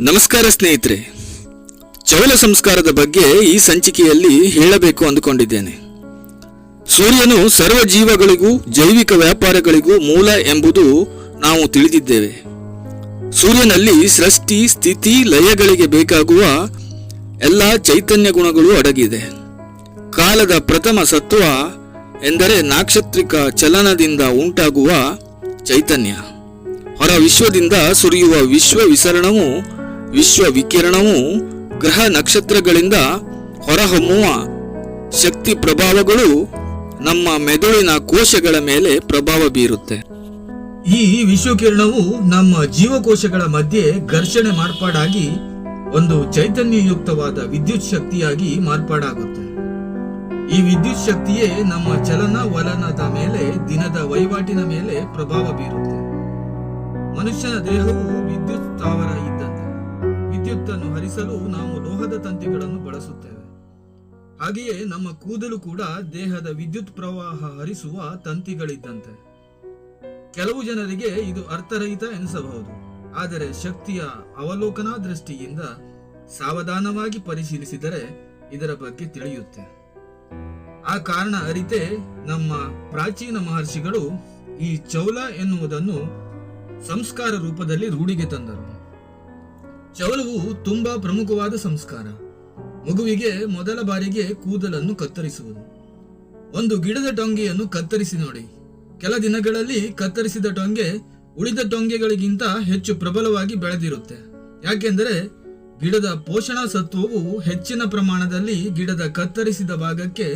ನಮಸ್ಕಾರ ಸ್ನೇಹಿತರೆ. ಚೌಲ ಸಂಸ್ಕಾರದ ಬಗ್ಗೆ ಈ ಸಂಚಿಕೆಯಲ್ಲಿ ಹೇಳಬೇಕು ಅಂದುಕೊಂಡಿದ್ದೇನೆ. ಸೂರ್ಯನು ಸರ್ವ ಜೀವಗಳಿಗೂ ಜೈವಿಕ ವ್ಯಾಪಾರಗಳಿಗೂ ಮೂಲ ಎಂಬುದು ನಾವು ತಿಳಿದಿದ್ದೇವೆ. ಸೂರ್ಯನಲ್ಲಿ ಸೃಷ್ಟಿ, ಸ್ಥಿತಿ, ಲಯಗಳಿಗೆ ಬೇಕಾಗುವ ಎಲ್ಲ ಚೈತನ್ಯ ಗುಣಗಳು ಅಡಗಿದೆ. ಕಾಲದ ಪ್ರಥಮ ಸತ್ವ ಎಂದರೆ ನಾಕ್ಷತ್ರಿಕ ಚಲನದಿಂದ ಉಂಟಾಗುವ ಚೈತನ್ಯ. ಹೊರ ವಿಶ್ವದಿಂದ ಸುರಿಯುವ ವಿಶ್ವ ವಿಸರಣವು ವಿಶ್ವ ವಿಕಿರಣವು ಗ್ರಹ ನಕ್ಷತ್ರಗಳಿಂದ ಹೊರಹೊಮ್ಮುವ ಶಕ್ತಿ ಪ್ರಭಾವಗಳು ನಮ್ಮ ಮೆದುಳಿನ ಕೋಶಗಳ ಮೇಲೆ ಪ್ರಭಾವ ಬೀರುತ್ತೆ. ಈ ವಿಶ್ವಕಿರಣವು ನಮ್ಮ ಜೀವಕೋಶಗಳ ಮಧ್ಯೆ ಘರ್ಷಣೆ ಮಾರ್ಪಾಡಾಗಿ ಒಂದು ಚೈತನ್ಯಯುಕ್ತವಾದ ವಿದ್ಯುತ್ ಶಕ್ತಿಯಾಗಿ ಮಾರ್ಪಾಡಾಗುತ್ತೆ. ಈ ವಿದ್ಯುತ್ ಶಕ್ತಿಯೇ ನಮ್ಮ ಚಲನ ವಲನದ ಮೇಲೆ, ದಿನದ ವಹಿವಾಟಿನ ಮೇಲೆ ಪ್ರಭಾವ ಬೀರುತ್ತೆ. ಮನುಷ್ಯನ ದೇಹವು ವಿದ್ಯುತ್ ಸ್ಥಾವರ ಇದ್ದಂತೆ. ವಿದ್ಯುತ್ತನ್ನು ಹರಿಸಲು ನಾವು ಲೋಹದ ತಂತಿಗಳನ್ನು ಬಳಸುತ್ತೇವೆ. ಹಾಗೆಯೇ ನಮ್ಮ ಕೂದಲು ಕೂಡ ದೇಹದ ವಿದ್ಯುತ್ ಪ್ರವಾಹ ಹರಿಸುವ ತಂತಿಗಳಿದ್ದಂತೆ. ಕೆಲವು ಜನರಿಗೆ ಇದು ಅರ್ಥರಹಿತ ಎನಿಸಬಹುದು, ಆದರೆ ಶಕ್ತಿಯ ಅವಲೋಕನಾ ದೃಷ್ಟಿಯಿಂದ ಸಾವಧಾನವಾಗಿ ಪರಿಶೀಲಿಸಿದರೆ ಇದರ ಬಗ್ಗೆ ತಿಳಿಯುತ್ತೆ. ಆ ಕಾರಣ ಅರಿತೆ ನಮ್ಮ ಪ್ರಾಚೀನ ಮಹರ್ಷಿಗಳು ಈ ಚೌಲ ಎನ್ನುವುದನ್ನು ಸಂಸ್ಕಾರ ರೂಪದಲ್ಲಿ ರೂಢಿಗೆ ತಂದರು. ಚೌಲವು ತುಂಬಾ ಪ್ರಮುಖವಾದ ಸಂಸ್ಕಾರ. ಮಗುವಿಗೆ ಮೊದಲ ಬಾರಿಗೆ ಕೂದಲನ್ನು ಕತ್ತರಿಸುವುದು. ಒಂದು ಗಿಡದ ಟೊಂಗೆಯನ್ನು ಕತ್ತರಿಸಿ ನೋಡಿ. ಕೆಲ ದಿನಗಳಲ್ಲಿ ಕತ್ತರಿಸಿದ ಟೊಂಗೆ ಉಳಿದ ಟೊಂಗೆಗಳಿಗಿಂತ ಹೆಚ್ಚು ಪ್ರಬಲವಾಗಿ ಬೆಳೆದಿರುತ್ತೆ. ಯಾಕೆಂದರೆ ಗಿಡದ ಪೋಷಣಾ ಸತ್ವವು ಹೆಚ್ಚಿನ ಪ್ರಮಾಣದಲ್ಲಿ ಗಿಡದ ಕತ್ತರಿಸಿದ ಭಾಗಕ್ಕೆ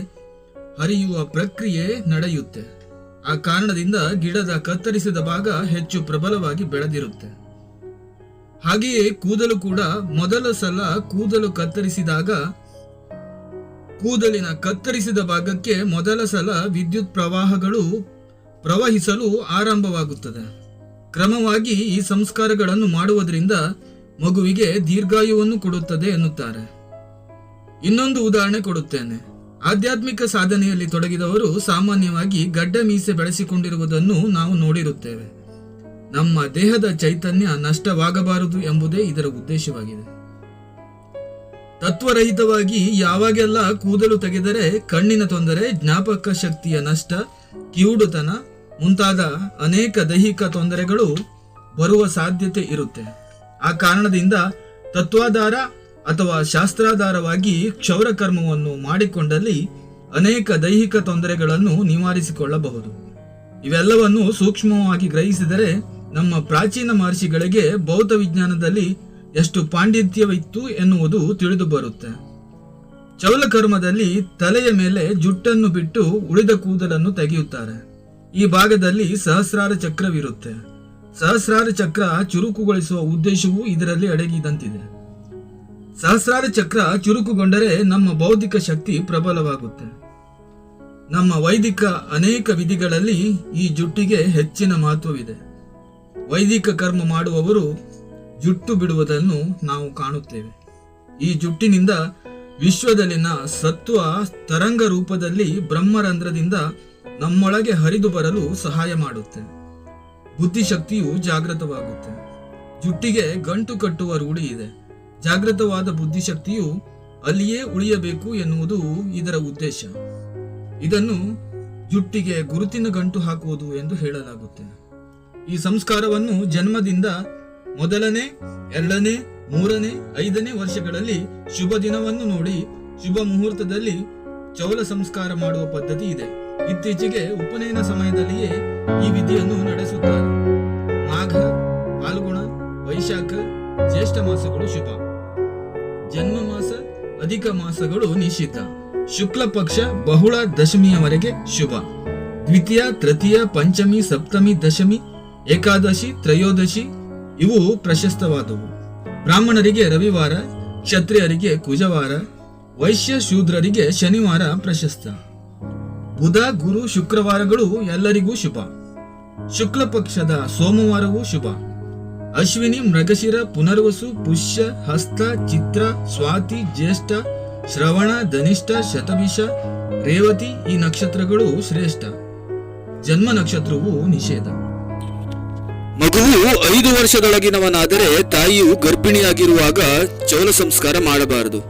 ಹರಿಯುವ ಪ್ರಕ್ರಿಯೆ ನಡೆಯುತ್ತೆ. ಆ ಕಾರಣದಿಂದ ಗಿಡದ ಕತ್ತರಿಸಿದ ಭಾಗ ಹೆಚ್ಚು ಪ್ರಬಲವಾಗಿ ಬೆಳೆದಿರುತ್ತೆ. ಹಾಗೆಯೇ ಕೂದಲು ಕೂಡ ಮೊದಲ ಸಲ ಕೂದಲು ಕತ್ತರಿಸಿದಾಗ, ಕೂದಲಿನ ಕತ್ತರಿಸಿದ ಭಾಗಕ್ಕೆ ಮೊದಲ ಸಲ ವಿದ್ಯುತ್ ಪ್ರವಾಹಗಳು ಪ್ರವಹಿಸಲು ಆರಂಭವಾಗುತ್ತದೆ. ಕ್ರಮವಾಗಿ ಈ ಸಂಸ್ಕಾರಗಳನ್ನು ಮಾಡುವುದರಿಂದ ಮಗುವಿಗೆ ದೀರ್ಘಾಯುವನ್ನು ಕೊಡುತ್ತದೆ ಎನ್ನುತ್ತಾರೆ. ಇನ್ನೊಂದು ಉದಾಹರಣೆ ಕೊಡುತ್ತೇನೆ. ಆಧ್ಯಾತ್ಮಿಕ ಸಾಧನೆಯಲ್ಲಿ ತೊಡಗಿದವರು ಸಾಮಾನ್ಯವಾಗಿ ಗಡ್ಡ ಮೀಸೆ ಬೆಳೆಸಿಕೊಂಡಿರುವುದನ್ನು ನಾವು ನೋಡಿರುತ್ತೇವೆ. ನಮ್ಮ ದೇಹದ ಚೈತನ್ಯ ನಷ್ಟವಾಗಬಾರದು ಎಂಬುದೇ ಇದರ ಉದ್ದೇಶವಾಗಿದೆ. ತತ್ವರಹಿತವಾಗಿ ಯಾವಾಗೆಲ್ಲ ಕೂದಲು ತೆಗೆದರೆ ಕಣ್ಣಿನ ತೊಂದರೆ, ಜ್ಞಾಪಕ ಶಕ್ತಿಯ ನಷ್ಟ, ಕಿವುಡುತನ ಮುಂತಾದ ಅನೇಕ ದೈಹಿಕ ತೊಂದರೆಗಳು ಬರುವ ಸಾಧ್ಯತೆ ಇರುತ್ತೆ. ಆ ಕಾರಣದಿಂದ ತತ್ವಾಧಾರ ಅಥವಾ ಶಾಸ್ತ್ರಾಧಾರವಾಗಿ ಕ್ಷೌರಕರ್ಮವನ್ನು ಮಾಡಿಕೊಂಡಲ್ಲಿ ಅನೇಕ ದೈಹಿಕ ತೊಂದರೆಗಳನ್ನು ನಿವಾರಿಸಿಕೊಳ್ಳಬಹುದು. ಇವೆಲ್ಲವನ್ನು ಸೂಕ್ಷ್ಮವಾಗಿ ಗ್ರಹಿಸಿದರೆ ನಮ್ಮ ಪ್ರಾಚೀನ ಮಹರ್ಷಿಗಳಿಗೆ ಬೌದ್ಧ ವಿಜ್ಞಾನದಲ್ಲಿ ಎಷ್ಟು ಪಾಂಡಿತ್ಯವಿತ್ತು ಎನ್ನುವುದು ತಿಳಿದು ಬರುತ್ತೆ. ಚೌಲಕರ್ಮದಲ್ಲಿ ತಲೆಯ ಮೇಲೆ ಜುಟ್ಟನ್ನು ಬಿಟ್ಟು ಉಳಿದ ಕೂದಲನ್ನು ತೆಗೆಯುತ್ತಾರೆ. ಈ ಭಾಗದಲ್ಲಿ ಸಹಸ್ರಾರ ಚಕ್ರವಿರುತ್ತೆ. ಸಹಸ್ರಾರ ಚಕ್ರ ಚುರುಕುಗೊಳಿಸುವ ಉದ್ದೇಶವೂ ಇದರಲ್ಲಿ ಅಡಗಿದಂತಿದೆ. ಸಹಸ್ರಾರ ಚಕ್ರ ಚುರುಕುಗೊಂಡರೆ ನಮ್ಮ ಬೌದ್ಧಿಕ ಶಕ್ತಿ ಪ್ರಬಲವಾಗುತ್ತೆ. ನಮ್ಮ ವೈದಿಕ ಅನೇಕ ವಿಧಿಗಳಲ್ಲಿ ಈ ಜುಟ್ಟಿಗೆ ಹೆಚ್ಚಿನ ಮಹತ್ವವಿದೆ. ವೈದಿಕ ಕರ್ಮ ಮಾಡುವವರು ಜುಟ್ಟು ಬಿಡುವುದನ್ನು ನಾವು ಕಾಣುತ್ತೇವೆ. ಈ ಜುಟ್ಟಿನಿಂದ ವಿಶ್ವದಲ್ಲಿನ ಸತ್ವ ತರಂಗ ರೂಪದಲ್ಲಿ ಬ್ರಹ್ಮರಂಧ್ರದಿಂದ ನಮ್ಮೊಳಗೆ ಹರಿದು ಬರಲು ಸಹಾಯ ಮಾಡುತ್ತೆ. ಬುದ್ಧಿಶಕ್ತಿಯು ಜಾಗೃತವಾಗುತ್ತೆ. ಜುಟ್ಟಿಗೆ ಗಂಟು ಕಟ್ಟುವ ರೂಢಿ ಇದೆ. ಜಾಗೃತವಾದ ಬುದ್ಧಿಶಕ್ತಿಯು ಅಲ್ಲಿಯೇ ಉಳಿಯಬೇಕು ಎನ್ನುವುದು ಇದರ ಉದ್ದೇಶ. ಇದನ್ನು ಜುಟ್ಟಿಗೆ ಗುರುತಿನ ಗಂಟು ಹಾಕುವುದು ಎಂದು ಹೇಳಲಾಗುತ್ತೆ. ಈ ಸಂಸ್ಕಾರವನ್ನು ಜನ್ಮದಿಂದ ಮೊದಲನೇ, ಎರಡನೇ, ಮೂರನೇ, ಐದನೇ ವರ್ಷಗಳಲ್ಲಿ ಶುಭ ದಿನವನ್ನು ನೋಡಿ ಶುಭ ಮುಹೂರ್ತದಲ್ಲಿ ಚೌಲ ಸಂಸ್ಕಾರ ಮಾಡುವ ಪದ್ಧತಿ ಇದೆ. ಇತ್ತೀಚೆಗೆ ಉಪನಯನ ಸಮಯದಲ್ಲಿಯೇ ಈ ವಿಧಿಯನ್ನು ನಡೆಸುತ್ತಾರೆ. ಮಾಘ, ಫಾಲ್ಗುಣ, ವೈಶಾಖ, ಜ್ಯೇಷ್ಠ ಮಾಸಗಳು ಶುಭ. ಜನ್ಮ ಮಾಸ, ಅಧಿಕ ಮಾಸಗಳು ನಿಷಿದ್ಧ ಶುಕ್ಲ ಪಕ್ಷ ಬಹುಳ ದಶಮಿಯವರೆಗೆ ಶುಭ. ದ್ವಿತೀಯ, ತೃತೀಯ, ಪಂಚಮಿ, ಸಪ್ತಮಿ, ದಶಮಿ ಏಕಾದಶಿ, ತ್ರಯೋದಶಿ, ಇವು ಪ್ರಶಸ್ತವಾದವು. ಬ್ರಾಹ್ಮಣರಿಗೆ ರವಿವಾರ, ಕ್ಷತ್ರಿಯರಿಗೆ ಕುಜವಾರ, ವೈಶ್ಯ ಶೂದ್ರರಿಗೆ ಶನಿವಾರ ಪ್ರಶಸ್ತ. ಬುಧ, ಗುರು, ಶುಕ್ರವಾರಗಳು ಎಲ್ಲರಿಗೂ ಶುಭ. ಶುಕ್ಲ ಪಕ್ಷದ ಸೋಮವಾರವೂ ಶುಭ. ಅಶ್ವಿನಿ, ಮೃಗಶಿರ, ಪುನರ್ವಸು, ಪುಷ್ಯ, ಹಸ್ತ, ಚಿತ್ರ, ಸ್ವಾತಿ, ಜ್ಯೇಷ್ಠ, ಶ್ರವಣ, ಧನಿಷ್ಠ, ಶತವಿಷ, ರೇವತಿ ಈ ನಕ್ಷತ್ರಗಳು ಶ್ರೇಷ್ಠ. ಜನ್ಮ ನಕ್ಷತ್ರವು ನಿಷೇಧ. ಮಗುವು ಐದು ವರ್ಷದೊಳಗಿನವನಾದರೆ ತಾಯಿಯು ಗರ್ಭಿಣಿಯಾಗಿರುವಾಗ ಚೌಲ ಸಂಸ್ಕಾರ ಮಾಡಬಾರದು.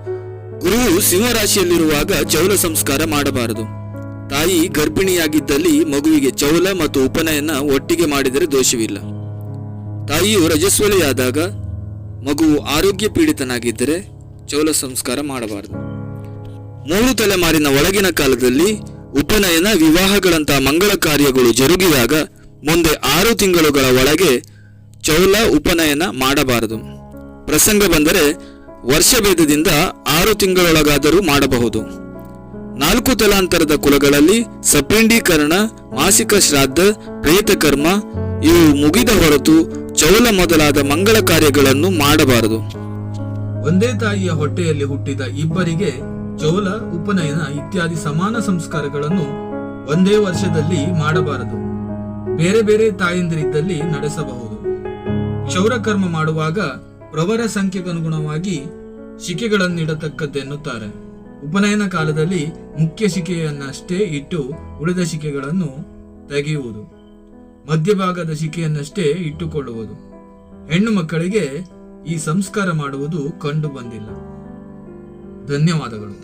ಗುರುವು ಸಿಂಹರಾಶಿಯಲ್ಲಿರುವಾಗ ಚೌಲ ಸಂಸ್ಕಾರ ಮಾಡಬಾರದು. ತಾಯಿ ಗರ್ಭಿಣಿಯಾಗಿದ್ದಲ್ಲಿ ಮಗುವಿಗೆ ಚೌಲ ಮತ್ತು ಉಪನಯನ ಒಟ್ಟಿಗೆ ಮಾಡಿದರೆ ದೋಷವಿಲ್ಲ. ತಾಯಿಯು ರಜಸ್ವಲೆಯಾದಾಗ ಮಗುವು ಆರೋಗ್ಯ ಪೀಡಿತನಾಗಿದ್ದರೆ ಚೌಲ ಸಂಸ್ಕಾರ ಮಾಡಬಾರದು. ಮೂರು ತಲೆಮಾರಿನ ಒಳಗಿನ ಕಾಲದಲ್ಲಿ ಉಪನಯನ, ವಿವಾಹಗಳಂತಹ ಮಂಗಳ ಕಾರ್ಯಗಳು ಜರುಗಿದಾಗ ಮುಂದೆ ಆರು ತಿಂಗಳುಗಳ ಒಳಗೆ ಚೌಲ ಉಪನಯನ ಮಾಡಬಾರದು. ಪ್ರಸಂಗ ಬಂದರೆ ವರ್ಷಭೇದದಿಂದ ಆರು ತಿಂಗಳೊಳಗಾದರೂ ಮಾಡಬಹುದು. ನಾಲ್ಕು ತಲಾಂತರದ ಕುಲಗಳಲ್ಲಿ ಸಪಿಂಡೀಕರಣ, ಮಾಸಿಕ ಶ್ರಾದ್ದ ಪ್ರೇತಕರ್ಮ ಇವು ಮುಗಿದ ಹೊರತು ಚೌಲ ಮೊದಲಾದ ಮಂಗಳ ಕಾರ್ಯಗಳನ್ನು ಮಾಡಬಾರದು. ಒಂದೇ ತಾಯಿಯ ಹೊಟ್ಟೆಯಲ್ಲಿ ಹುಟ್ಟಿದ ಇಬ್ಬರಿಗೆ ಚೌಲ, ಉಪನಯನ ಇತ್ಯಾದಿ ಸಮಾನ ಸಂಸ್ಕಾರಗಳನ್ನು ಒಂದೇ ವರ್ಷದಲ್ಲಿ ಮಾಡಬಾರದು. ಬೇರೆ ಬೇರೆ ತಾಯಂದಿರಿದ್ದಲ್ಲಿ ನಡೆಸಬಹುದು. ಕ್ಷೌರ ಕರ್ಮ ಮಾಡುವಾಗ ಪ್ರವರ ಸಂಖ್ಯೆಗನುಗುಣವಾಗಿ ಶಿಕೆಗಳನ್ನಿಡತಕ್ಕದ್ದೆನ್ನುತ್ತಾರೆ. ಉಪನಯನ ಕಾಲದಲ್ಲಿ ಮುಖ್ಯ ಶಿಕೆಯನ್ನಷ್ಟೇ ಇಟ್ಟು ಉಳಿದ ಶಿಕೆಗಳನ್ನು ತೆಗೆಯುವುದು. ಮಧ್ಯಭಾಗದ ಶಿಕೆಯನ್ನಷ್ಟೇ ಇಟ್ಟುಕೊಳ್ಳುವುದು. ಹೆಣ್ಣು ಮಕ್ಕಳಿಗೆ ಈ ಸಂಸ್ಕಾರ ಮಾಡುವುದು ಕಂಡು ಬಂದಿಲ್ಲ. ಧನ್ಯವಾದಗಳು.